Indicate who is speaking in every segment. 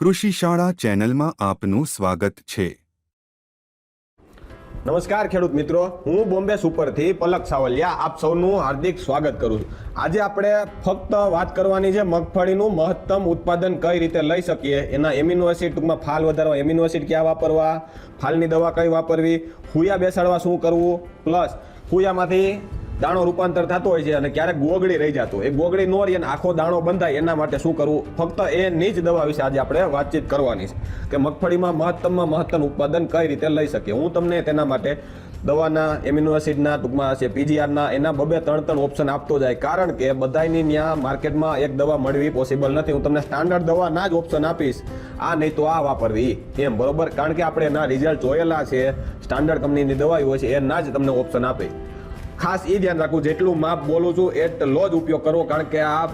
Speaker 1: કૃષિ શાળા ચેનલમાં આપનું સ્વાગત છે.
Speaker 2: નમસ્કાર ખેડૂત મિત્રો, હું બોમ્બે સુપરથી પલક સાવલિયા આપ સૌનું હાર્દિક સ્વાગત કરું છું. આજે આપણે ફક્ત વાત કરવાની છે મગફળીનું મહત્તમ ઉત્પાદન કઈ રીતે લઈ શકીએ, એના એમિનો એસિડ ટૂંકમાં ફાલ વધારવા, એમિનો એસિડ ક્યાં વાપરવા, ફાલની દવા કઈ વાપરવી હુયા બેસાડવા શું કરવું, પ્લસ ફૂયામાંથી દાણો રૂપાંતર થતો હોય છે અને ક્યારેક ગોગડી રહી જતો. એ ગોગડી નો રહી અને આખો દાણો બંધાય એના માટે શું કરવું? ફક્ત એની જ દવા વિશે આજે આપણે વાતચીત કરવાની છે કે મગફળીમાં મહત્તમમાં મહત્તમ ઉત્પાદન કઈ રીતે લઈ શકીએ. હું તમને તેના માટે દવાના, એમિનો એસિડના ટૂંકમાં છે પીજીઆરના, એના બબે ત્રણ ત્રણ ઓપ્શન આપતો જાય. કારણ કે બધાની ત્યાં માર્કેટમાં એક દવા મળવી પોસિબલ નથી. હું તમને સ્ટાન્ડર્ડ દવાના જ ઓપ્શન આપીશ. આ નહીં તો આ વાપરવી. એમ, બરોબર? કારણ કે આપણે એના રિઝલ્ટ જોયેલા છે. સ્ટાન્ડર્ડ કંપનીની દવાઈ હોય છે, એના જ તમને ઓપ્શન આપે. ખાસ એ ધ્યાન રાખવું, જેટલું માપ બોલું છું, એટલો જ ઉપયોગ કરવો, કારણ કે આ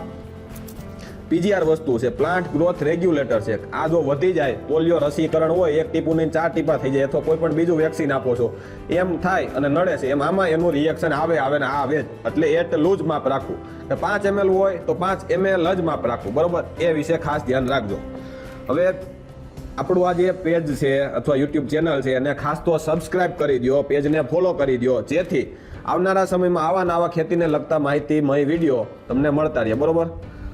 Speaker 2: પીજીઆર વસ્તુ છે. પ્લાન્ટ ગ્રોથ રેગ્યુલેટર છે. આ જો વધી જાય, પોલિયો રસીકરણ હોય, એક ટીપું ચાર ટીપા થઈ જાય, અથવા કોઈ પણ બીજું વેક્સિન આપો છો, એમ થાય અને નડે છે. એમ આમાં એનું રિએક્શન આવે આવે ને આવે જ. એટલે એટલું જ માપ રાખવું. પાંચ એમએલ હોય, તો પાંચ એમએલ જ માપ રાખવું. બરોબર? એ વિશે ખાસ ધ્યાન રાખજો. હવે આપણું આ જે પેજ છે, અથવા યુટ્યુબ ચેનલ છે, એને ખાસ તો સબસ્ક્રાઇબ કરી દો પેજને ફોલો કરી દો જેથી આવનારા સમયમાં આવા નવા ખેતીને લગતા માહિતીમય વીડિયો તમને મળતા રહે બરોબર?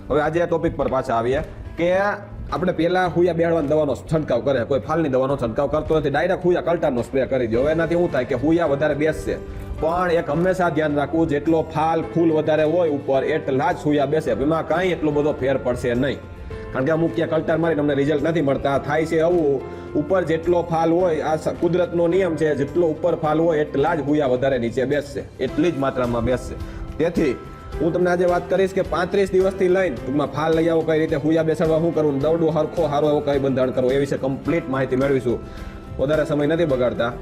Speaker 2: હવે આજે આ ટોપિક પર પાછા આવીએ કે આપણે પહેલાં હુયા બેહડવાની દવાનો છંટકાવ કરે, કોઈ ફાલની દવાનો છંટકાવ કરતો નથી, ડાયરેક્ટ હુયા કલ્ટરનો સ્પ્રે કરી દો. એનાથી શું થાય કે હુયા વધારે બેસશે, પણ એક હંમેશા ધ્યાન રાખવું, જેટલો ફાલ ફૂલ વધારે હોય ઉપર, એટલા જ હુયા બેસે, એમાં કાંઈ એટલો બધો ફેર પડશે નહીં. કારણ કે અમુક ક્યાં કલ્ટર મારીને અમને રિઝલ્ટ નથી મળતા. થાય છે આવું. ઉપર જેટલો ફાલ હોય, આ કુદરતનો નિયમ છે, જેટલો ઉપર ફાલ હોય, એટલા જ ભૂયા વધારે નીચે બેસશે. એટલી જ માત્રામાં બેસશે. તેથી, હું તમને આજે વાત કરીશ કે પાંત્રીસ દિવસથી લઈને, ટૂંકમાં ફાલ લઈ આવો કઈ રીતે હુયા બેસાડવા શું કરવું દવડું, હરખો, હારો એવો કઈ બંધારણ કરવું એ વિશે કમ્પ્લીટ માહિતી મેળવીશું. વધારે સમય નથી બગાડતા.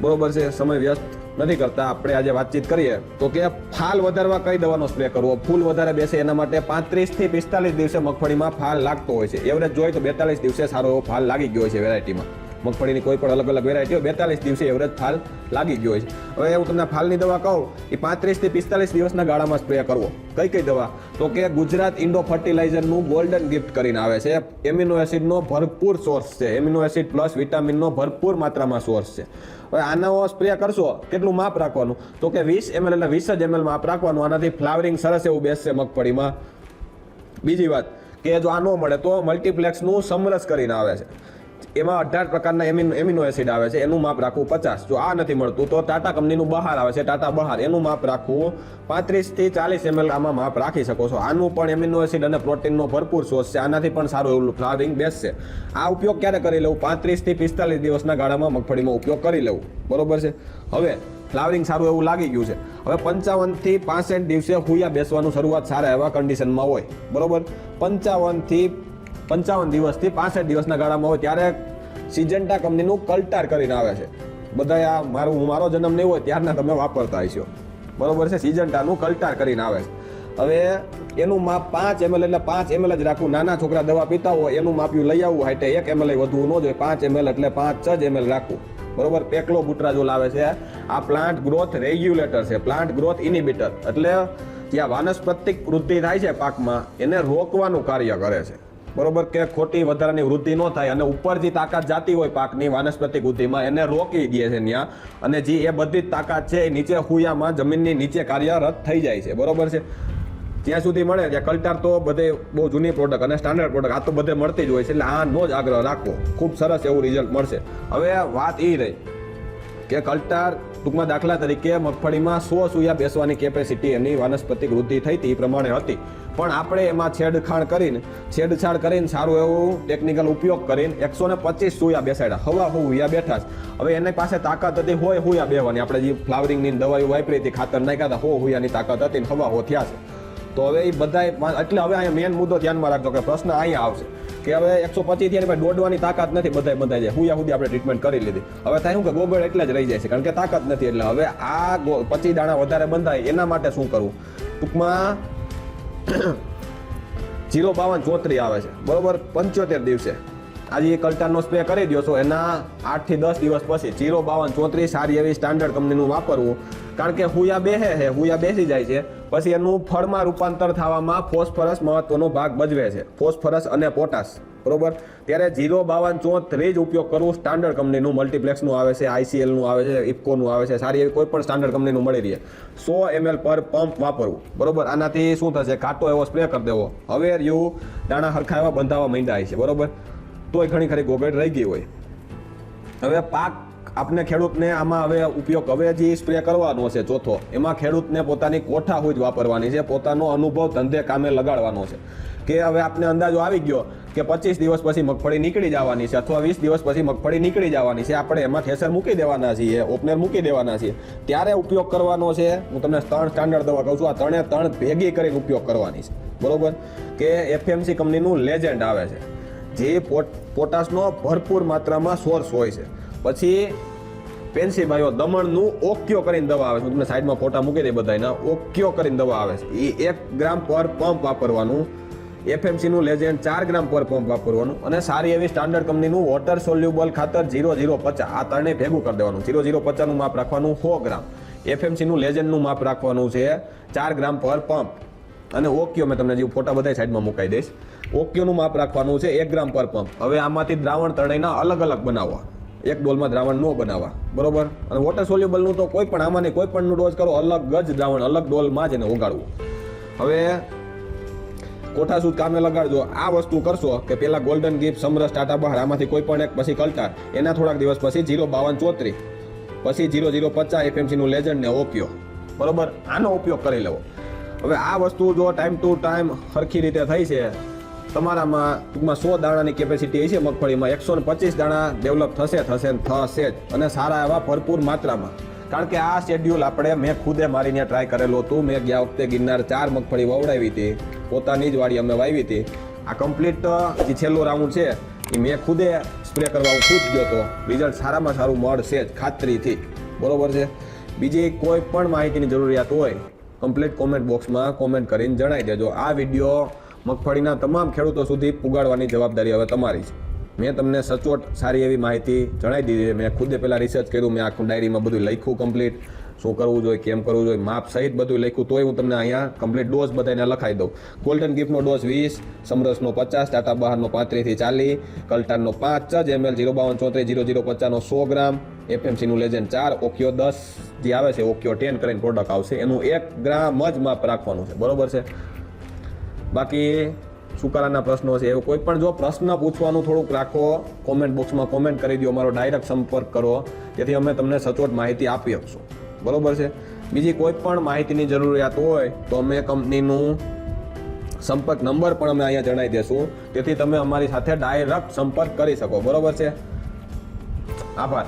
Speaker 2: બરોબર છે, સમય વ્યસ્ત નથી કરતા. આપણે આજે વાતચીત કરીએ તો કે ફાલ વધારવા કઈ દવાનો સ્પ્રે કરવો? ફૂલ વધારે બેસે એના માટે પાંત્રીસથી પિસ્તાલીસ દિવસે મગફળીમાં ફાલ લાગતો હોય છે. એવરેજ જોઈએ તો બેતાલીસ દિવસે સારો ફાલ લાગી ગયો છે વેરાયટીમાં મગફળીની કોઈ પણ અલગ અલગ વેરાયટી હોય, બેતાલીસ દિવસે એવરેજ ફાલ લાગી ગયો હોય છે. હવે હું તમને ફાલની દવા કહું એ પાંત્રીસથી પિસ્તાલીસ દિવસના ગાળામાં સ્પ્રે કરવો. કઈ કઈ દવા? તો કે ગુજરાત ઇન્ડો ફર્ટિલાઇઝરનું ગોલ્ડન ગિફ્ટ કરીને આવે છે. એમિનો એસિડનો ભરપૂર સોર્સ છે. એમિનો એસિડ પ્લસ વિટામિનનો ભરપૂર માત્રામાં સોર્સ છે. હવે આનો સ્પ્રે કરશો, કેટલું માપ રાખવાનું? તો કે વીસ એમએલ એટલે વીસ જ એમએલ માપ રાખવાનું. આનાથી ફ્લાવરિંગ સરસ એવું બેસશે મગફળીમાં. બીજી વાત, કે જો આ ન મળે તો મલ્ટીપ્લેક્સનું સમરસ કરીને આવે છે. એમાં અઢાર પ્રકારના એમિનો એમિનો એસિડ આવે છે, એનું માપ રાખવું પચાસ. જો આ નથી મળતું, તો ટાટા કંપનીનું બહાર આવે છે, ટાટા બહાર. એનું માપ રાખવું પાંત્રીસથી ચાલીસ એમએલ આમાં માપ રાખી શકો છો. આનું પણ એમિનો એસિડ અને પ્રોટીનનો ભરપૂર સોર્સ છે, આનાથી પણ સારું એવું ફ્લાવરિંગ બેસશે. આ ઉપયોગ ક્યારે કરી લેવું પાંત્રીસથી પિસ્તાલીસ દિવસના ગાળામાં મગફળીમાં ઉપયોગ કરી લેવું બરોબર છે? હવે, ફ્લાવરિંગ સારું એવું લાગી ગયું છે. હવે પંચાવનથી પાસઠ દિવસે હુયા બેસવાનું શરૂઆત સારા એવા કન્ડિશનમાં હોય. બરોબર? પંચાવનથી પંચાવન દિવસથી પાસઠ દિવસના ગાળામાં હોય ત્યારે સિજન્ટા કંપનીનું કલ્ટાર કરીને આવે છે. બધા આ મારું, હું મારો જન્મ નહીં હોય ત્યારના તમે વાપરતા હશો. બરોબર છે, સિજન્ટાનું કલ્ટાર કરીને આવે છે. હવે એનું માપ પાંચ એમએલ એટલે પાંચ એમએલ જ રાખવું. નાના છોકરા દવા પીતા હોય એનું માપ્યું લઈ આવવું હાટે એક એમએલ વધુ ન જોઈએ. પાંચ એમએલ એટલે પાંચ જ એમએલ રાખવું. બરોબર, પેકલો બુટરાજોલ આવે છે, આ પ્લાન્ટ ગ્રોથ રેગ્યુલેટર છે, પ્લાન્ટ ગ્રોથ ઇનિબિટર એટલે જ્યાં વાનસ્પતિક વૃદ્ધિ થાય છે પાકમાં, એને રોકવાનું કાર્ય કરે છે. બરોબર કે ખોટી વધારાની વૃદ્ધિ ન થાય અને ઉપર જે તાકાત જાતી હોય પાકની વાનસ્પતિક વૃદ્ધિમાં એને રોકી દે છે ત્યાં અને જે એ બધી જ તાકાત છે એ નીચે હુયામાં જમીનની નીચે કાર્યરત થઈ જાય છે. બરોબર છે? જ્યાં સુધી મળે ત્યાં કલ્ટાર તો બધે બહુ જૂની પ્રોડક્ટ અને સ્ટાન્ડર્ડ પ્રોડક્ટ આ તો બધે મળતી જ હોય છે. એટલે આનો જ આગ્રહ રાખવો. ખૂબ સરસ એવું રિઝલ્ટ મળશે. હવે વાત એ રહી. કે કલ્ટાર ટૂંકમાં દાખલા તરીકે મગફળીમાં સો સુયા બેસવાની કેપેસિટી એની વાનસ્પતિક વૃદ્ધિ થઈ હતી, એ પ્રમાણે હતી. પણ આપણે એમાં છેડખાણ કરીને, છેડછાડ કરીને સારું એવું ટેકનિકલ ઉપયોગ કરીને એકસો ને પચીસ સુયા બેસાડ્યા. હવા હુયા બેઠા હવે એની પાસે તાકાત હતી, હોય હુયા બેવાની. આપણે જે ફ્લાવરિંગની દવાઓ વાપરી હતી, ખાતર નાખ્યા હતા, હો હુયાની તાકાત હતી હવા હો થયા છે તો હવે એ બધા એટલે હવે અહીંયા મેન મુદ્દો ધ્યાનમાં રાખજો કે પ્રશ્ન અહીંયા આવશે. કે હવે એકસો પચીસથી દોડવાની તાકાત નથી બધા બધા જાય. હુયા સુધી આપણે ટ્રીટમેન્ટ કરી લીધી. હવે થાય કે ગોગળ એટલે જ રહી જાય છે, કારણ કે તાકાત નથી એટલે. હવે આ પચીસ દાણા વધારે બંધાય, એના માટે શું કરવું? ટૂંકમાં જીરો બાવન ચોત્રી આવે છે. બરોબર? પંચોતેર દિવસે. આજે એ કલ્ટારનો સ્પ્રે કરી દો છો, એના આઠથી દસ દિવસ પછી જીરો બાવન ચોત્રીસ સારી એવી સ્ટાન્ડર્ડ કંપનીનું વાપરવું. કારણ કે હુયા બેહે છે, હુયા બેસી જાય છે. પછી એનું ફળમાં રૂપાંતર થવામાં ફોસ્ફરસ મહત્વનો ભાગ ભજવે છે. ફોસ્ફરસ અને પોટાશ, બરોબર? ત્યારે જીરો બાવન, ચોત્રીસ ઉપયોગ કરવું સ્ટાન્ડર્ડ કંપનીનું મલ્ટીપ્લેક્સનું આવે છે આઈસીએલનું આવે છે ઇફકોનું આવે છે, સારી એવી કોઈ પણ સ્ટાન્ડર્ડ કંપનીનું મળી રહે. સો એમએલ પર પંપ વાપરવું, બરોબર? આનાથી શું થશે? કાંટો એવો સ્પ્રે કરી દેવો. હવે યુ દાણા હરખા એવા બંધાવા માંડ્યા છે, બરોબર? તોય ઘણી ખરી ગોગેટ રહી ગઈ હોય. હવે પાક આપને ખેડૂતને આમાં હવે ઉપયોગ હવે જે સ્પ્રે કરવાનો છે ચોથો, એમાં ખેડૂતને પોતાની કોઠા હોય જ વાપરવાની છે, પોતાનો અનુભવ ધંધે કામે લગાડવાનો છે. કે હવે આપને અંદાજો આવી ગયો કે પચીસ દિવસ પછી મગફળી નીકળી જવાની છે અથવા વીસ દિવસ પછી મગફળી નીકળી જવાની છે, આપણે એમાં થેસર મૂકી દેવાના છીએ, ઓપનર મૂકી દેવાના છીએ. ત્યારે ઉપયોગ કરવાનો છે, હું તમને ત્રણ સ્ટાન્ડર્ડ દવા કહું છું, આ ત્રણે ત્રણ ભેગી કરીને ઉપયોગ કરવાની છે. બરોબર? કે એફએમસી કંપનીનું લેજેન્ડ આવે છે. જે પોટાસનો ભરપૂર માત્રામાં સોર્સ હોય છે. પછી પેન્સી ભાઈઓ દમણનું ઓક્યો કરીને દવા આવે છે. હું તમને સાઈડમાં ફોટા મૂકી દે બધા એના ઓક્યો કરીને દવા આવે છે. એ એક ગ્રામ પર પંપ વાપરવાનું. એફએમસીનું લેજેન્ડ ચાર ગ્રામ પર પંપ વાપરવાનું. અને સારી એવી સ્ટાન્ડર્ડ કંપનીનું વોટર સોલ્યુબલ ખાતર ઝીરો ઝીરો પચાસ. આ ત્રણેય ભેગું કરી દેવાનું. ઝીરો ઝીરો પચાસનું માપ રાખવાનું સો ગ્રામ. એફએમસીનું લેજેન્ડનું માપ રાખવાનું છે ચાર ગ્રામ પર પંપ. અને ઓક્યો મેં તમને જે ફોટા બધા સાઈડમાં મુકાઈ દઈશ. ઓક્યોનું માપ રાખવાનું છે એક ગ્રામ પર પંપ. હવે આમાંથી દ્રાવણ ત્રણેયના અલગ અલગ બનાવવા. એક ડોલમાં દ્રાવણ ન બનાવવા. બરોબર? અને વોટર સોલ્યુબલનું તો કોઈ પણ આમાંની કોઈ પણનું ડોઝ કરો, અલગ જ દ્રાવણ, અલગ ડોલમાં જ એને ઓગાળવું. હવે કોઠા સુધ કામે લગાડજો. આ વસ્તુ કરશો કે પેલા ગોલ્ડન ગિફ્ટ સમરસ, ટાટા બહાર, આમાંથી કોઈ પણ એક, પછી કલટાર એના થોડાક દિવસ પછી જીરો બાવન ચોત્રીસ, પછી જીરો જીરો પચાસ એફએમસીનું લેજન્ડને ઓપ્યો. બરોબર? આનો ઉપયોગ કરી લેવો. હવે આ વસ્તુ જો ટાઈમ ટુ ટાઈમ સરખી રીતે થઈ છે તમારામાં ટૂંકમાં સો દાણાની કેપેસિટી છે મગફળીમાં. એકસો ને પચીસ દાણા ડેવલપ થશે થશે ને થશે જ. અને સારા એવા ભરપૂર માત્રામાં. કારણ કે આ શેડ્યુલ આપણે મેં ખુદે મારીને ટ્રાય કરેલું હતું. મેં ગયા વખતે ગિરનાર ચાર મગફળી વવડાવી હતી. પોતાની જ વાડી અમે વાવી હતી. આ કમ્પ્લીટ જે છેલ્લો રાઉન્ડ છે, એ મેં ખુદે સ્પ્રે કરવા હું ખુદ ગયો હતો. રિઝલ્ટ સારામાં સારું મળશે જ ખાતરીથી. બરોબર છે? બીજી કોઈ પણ માહિતીની જરૂરિયાત હોય કમ્પ્લીટ કોમેન્ટ બોક્સમાં કોમેન્ટ કરીને જણાવી દેજો. આ વીડિયો મગફળીના તમામ ખેડૂતો સુધી પુગાડવાની જવાબદારી હવે તમારી છે. મેં તમને સચોટ, સારી એવી માહિતી જણાવી દીધી છે. મેં ખુદે પહેલાં રિસર્ચ કર્યું, મેં આખું ડાયરીમાં બધું લખ્યું કમ્પ્લીટ શું કરવું જોઈએ, કેમ કરવું જોઈએ, માપ સહિત બધું લખ્યું. તોય હું તમને અહીંયા કમ્પ્લીટ ડોઝ બધાને લખાઈ દઉં. ગોલ્ડન ગિફ્ટનો ડોઝ વીસ, સમરસનો પચાસ, ટાટા બહારનો પાંત્રીસથી ચાલીસ, કલ્ટાનનો પાંચ, જ એમએલ જીરો બાવન, ચોત્રીસ, જીરો જીરો પચાસનો સો ગ્રામ એફએમસીનું લેજન્ડ ચાર, ઓક્યો દસ, જે આવે છે, ઓક્યો ટેન કરીને પ્રોડક્ટ આવશે. એનું એક ગ્રામ જ માપ રાખવાનું છે. બરોબર છે? બાકી સુકારાના પ્રશ્નો છે. એવું કોઈ પણ જો પ્રશ્ન પૂછવાનું થોડુંક રાખો કોમેન્ટ બોક્સમાં કોમેન્ટ કરી દો, મારો ડાયરેક્ટ સંપર્ક કરો. તેથી અમે તમને સચોટ માહિતી આપી આપશું બરાબર છે? બીજી કોઈ પણ માહિતીની જરૂરિયાત હોય, તો અમે કંપનીનું સંપર્ક નંબર પણ અમે અહીંયા જણાવી દેશું. તેથી તમે અમારી સાથે ડાયરેક્ટ સંપર્ક કરી શકો. બરાબર છે? આભાર.